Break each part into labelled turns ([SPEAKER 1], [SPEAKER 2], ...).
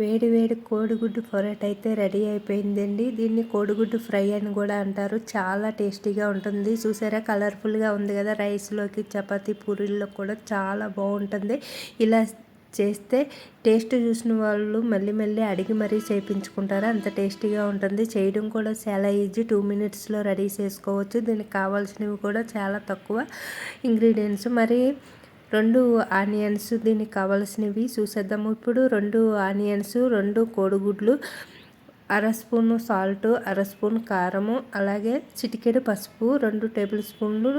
[SPEAKER 1] వేడి వేడి కోడిగుడ్డు పొరట్ అయితే రెడీ అయిపోయిందండి. దీన్ని కోడిగుడ్డు ఫ్రై అని కూడా అంటారు. చాలా టేస్టీగా ఉంటుంది. చూసారా? కలర్ఫుల్గా ఉంది కదా? రైస్లోకి చపాతీ పూరీల్లో కూడా చాలా బాగుంటుంది. ఇలా చేస్తే టేస్ట్ చూసిన వాళ్ళు మళ్ళీ మళ్ళీ అడిగి మరీ చేయించుకుంటారు అంత టేస్టీగా ఉంటుంది. చేయడం కూడా చాలా ఈజీ. టూ మినిట్స్లో రెడీ చేసుకోవచ్చు. దీనికి కావాల్సినవి కూడా చాలా తక్కువ ఇంగ్రీడియంట్స్. మరి రెండు ఆనియన్స్ దీనికి కావాల్సినవి చూసేద్దాము. ఇప్పుడు రెండు ఆనియన్స్ రెండు కోడిగుడ్లు అర స్పూను సాల్ట్ అర స్పూన్ కారము అలాగే చిటికెడు పసుపు రెండు టేబుల్ స్పూన్లు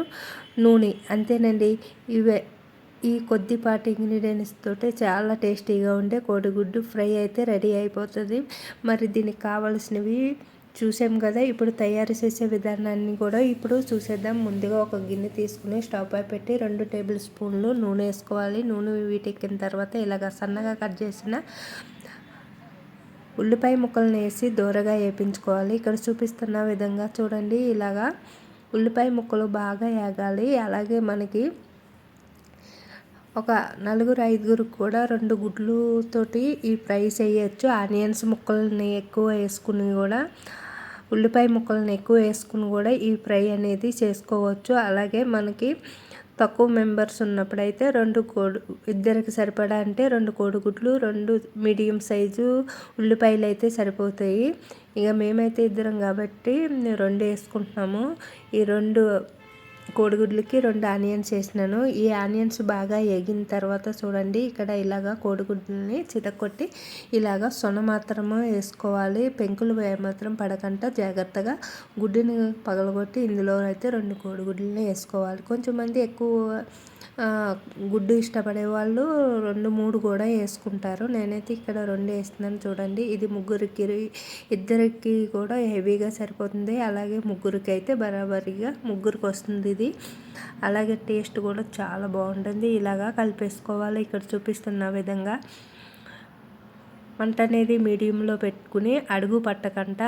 [SPEAKER 1] నూనె. అంతేనండి. ఇవే ఈ కొద్దిపాటి ఇంగ్రీడియంట్స్ తోటే చాలా టేస్టీగా ఉండే కోడిగుడ్డు ఫ్రై అయితే రెడీ అయిపోతుంది. మరి దీనికి కావాల్సినవి చూసాం కదా ఇప్పుడు తయారు చేసే విధానాన్ని కూడా ఇప్పుడు చూసేద్దాం. ముందుగా ఒక గిన్నె తీసుకుని స్టవ్ పై పెట్టి రెండు టేబుల్ స్పూన్లు నూనె వేసుకోవాలి. నూనె వీటెక్కిన తర్వాత ఇలాగ సన్నగా కట్ చేసిన ఉల్లిపాయ ముక్కలను వేసి దూరగా వేపించుకోవాలి. ఇక్కడ చూపిస్తున్న విధంగా చూడండి ఇలాగా ఉల్లిపాయ ముక్కలు బాగా వేగాలి. అలాగే మనకి ఒక నలుగురు ఐదుగురు కూడా రెండు గుడ్లుతోటి ఈ ఫ్రై చేయొచ్చు. ఆనియన్స్ ముక్కల్ని ఎక్కువ వేసుకుని కూడా ఉల్లిపాయ ముక్కలను ఎక్కువ వేసుకుని కూడా ఈ ఫ్రై అనేది చేసుకోవచ్చు. అలాగే మనకి తక్కువ మెంబర్స్ ఉన్నప్పుడైతే రెండు కోడి ఇద్దరికి సరిపడా అంటే రెండు కోడిగుడ్లు రెండు మీడియం సైజు ఉల్లిపాయలు అయితే సరిపోతాయి. ఇక మేమైతే ఇద్దరం కాబట్టి రెండు వేసుకుంటున్నాము. ఈ రెండు కోడిగుడ్లకి రెండు ఆనియన్స్ వేసినాను. ఈ ఆనియన్స్ బాగా ఎగిన తర్వాత చూడండి ఇక్కడ ఇలాగా కోడిగుడ్లని చితకొట్టి ఇలాగా సొన మాత్రము వేసుకోవాలి. పెంకులు మాత్రం పడకుండా జాగ్రత్తగా గుడ్డుని పగలగొట్టి ఇందులో అయితే రెండు కోడిగుడ్లని వేసుకోవాలి. కొంచెం మంది ఎక్కువ గుడ్డు ఇష్టపడే వాళ్ళు రెండు మూడు కూడా వేసుకుంటారు. నేనైతే ఇక్కడ రెండు వేస్తున్నాను చూడండి. ఇది ముగ్గురికి ఇద్దరికి కూడా హెవీగా సరిపోతుంది. అలాగే ముగ్గురికి అయితే బరాబరిగా ముగ్గురికి వస్తుంది ఇది. అలాగే టేస్ట్ కూడా చాలా బాగుంటుంది. ఇలాగా కలిపేసుకోవాలి. ఇక్కడ చూపిస్తున్న విధంగా. మంట అనేది మీడియంలో పెట్టుకుని అడుగు పట్టకంట.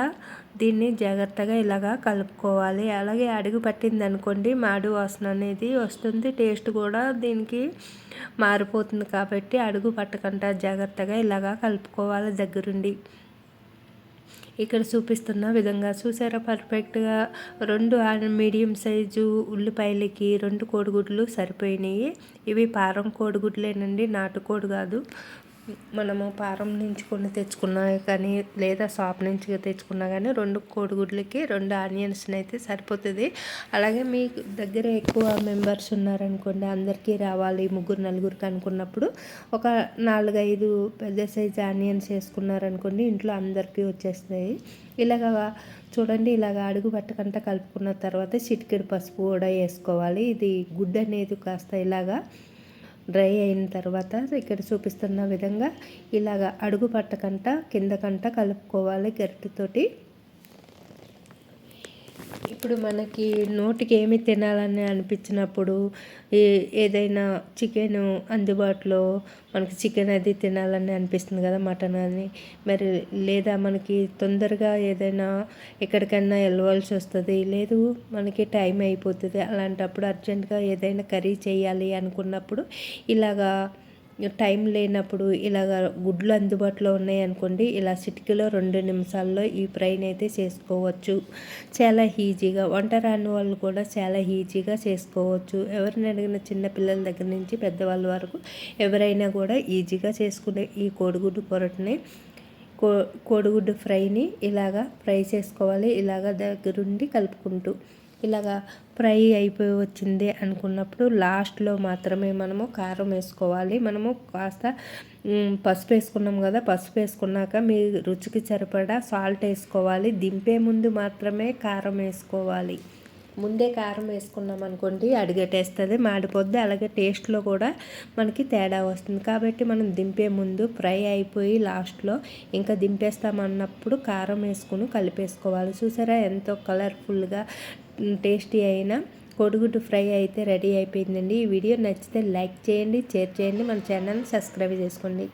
[SPEAKER 1] దీన్ని జాగ్రత్తగా ఇలాగా కలుపుకోవాలి. అలాగే అడుగు పట్టింది అనుకోండి మాడు వాసన అనేది వస్తుంది. టేస్ట్ కూడా దీనికి మారిపోతుంది కాబట్టి అడుగు పట్టకంట. జాగ్రత్తగా ఇలాగా కలుపుకోవాలి దగ్గరుండి. ఇక్కడ చూపిస్తున్న విధంగా చూసారా? పర్ఫెక్ట్గా రెండు మీడియం సైజు ఉల్లిపాయలకి రెండు కోడిగుడ్లు సరిపోయినాయి. ఇవి పారం కోడిగుడ్లేనండి నాటుకోడి కాదు. మనము పారం నుంచి కొన్ని తెచ్చుకున్నా కానీ లేదా షాప్ నుంచి తెచ్చుకున్నా కానీ రెండు కోడిగుడ్లకి రెండు ఆనియన్స్ని అయితే సరిపోతుంది. అలాగే మీ దగ్గర ఎక్కువ మెంబర్స్ ఉన్నారనుకోండి అందరికీ రావాలి ముగ్గురు నలుగురికి అనుకున్నప్పుడు. ఒక నాలుగైదు పెద్ద సైజు ఆనియన్స్ వేసుకున్నారనుకోండి ఇంట్లో అందరికీ వచ్చేస్తాయి. ఇలాగ చూడండి ఇలాగ అడుగు పట్టకంట కలుపుకున్న తర్వాత చిటికెడు పసుపు కూడా వేసుకోవాలి. ఇది గుడ్డ అనేది కాస్త ఇలాగా డ్రై అయిన తర్వాత ఇక్కడ చూపిస్తున్న విధంగా ఇలాగ అడుగు పట్టకంట కిందకంట కలుపుకోవాలి గరిటెతోటి. ఇప్పుడు మనకి నోటికి ఏమి తినాలని అనిపించినప్పుడు ఏదైనా చికెన్ అందుబాటులో మనకి చికెన్ అది తినాలని అనిపిస్తుంది కదా మటన్ అని. మరి లేదా మనకి తొందరగా ఏదైనా ఎక్కడికైనా వెళ్ళవలసి వస్తుంది లేదు మనకి టైం అయిపోతుంది అలాంటప్పుడు అర్జెంటుగా ఏదైనా కర్రీ చేయాలి అనుకున్నప్పుడు ఇలాగా టైం లేనప్పుడు ఇలాగ గుడ్లు అందుబాటులో ఉన్నాయి అనుకోండి ఇలా సిటికీలో రెండు నిమిషాల్లో ఈ ఫ్రైని అయితే చేసుకోవచ్చు. చాలా ఈజీగా. వంట రాని వాళ్ళు కూడా చాలా ఈజీగా చేసుకోవచ్చు. ఎవరిని అడిగిన చిన్నపిల్లల దగ్గర నుంచి పెద్దవాళ్ళ వరకు ఎవరైనా కూడా ఈజీగా చేసుకునే ఈ కోడిగుడ్డు పొరటుని కో కోడిగుడ్డు ఫ్రైని ఇలాగా ఫ్రై చేసుకోవాలి. ఇలాగ దగ్గరుండి కలుపుకుంటూ. ఇలాగా ఫ్రై అయిపోయి వచ్చింది అనుకున్నప్పుడు లాస్ట్లో మాత్రమే మనము కారం వేసుకోవాలి. మనము కాస్త పసుపు వేసుకున్నాం కదా పసుపు వేసుకున్నాక మీ రుచికి సరిపడా సాల్ట్ వేసుకోవాలి. దింపే ముందు మాత్రమే కారం వేసుకోవాలి. ముందే కారం వేసుకున్నాం అనుకోండి అడిగటేస్తుంది మాడిపోద్ది. అలాగే టేస్ట్లో కూడా మనకి తేడా వస్తుంది. కాబట్టి మనం దింపే ముందు ఫ్రై అయిపోయి లాస్ట్లో ఇంకా దింపేస్తామన్నప్పుడు కారం వేసుకుని కలిపేసుకోవాలి. చూసారా ఎంతో కలర్ఫుల్గా టేస్టీ అయిన కోడిగుడ్డు ఫ్రై అయితే రెడీ అయిపోయిందండి. ఈ వీడియో నచ్చితే లైక్ చేయండి షేర్ చేయండి. మన ఛానల్ సబ్స్క్రైబ్ చేసుకోండి.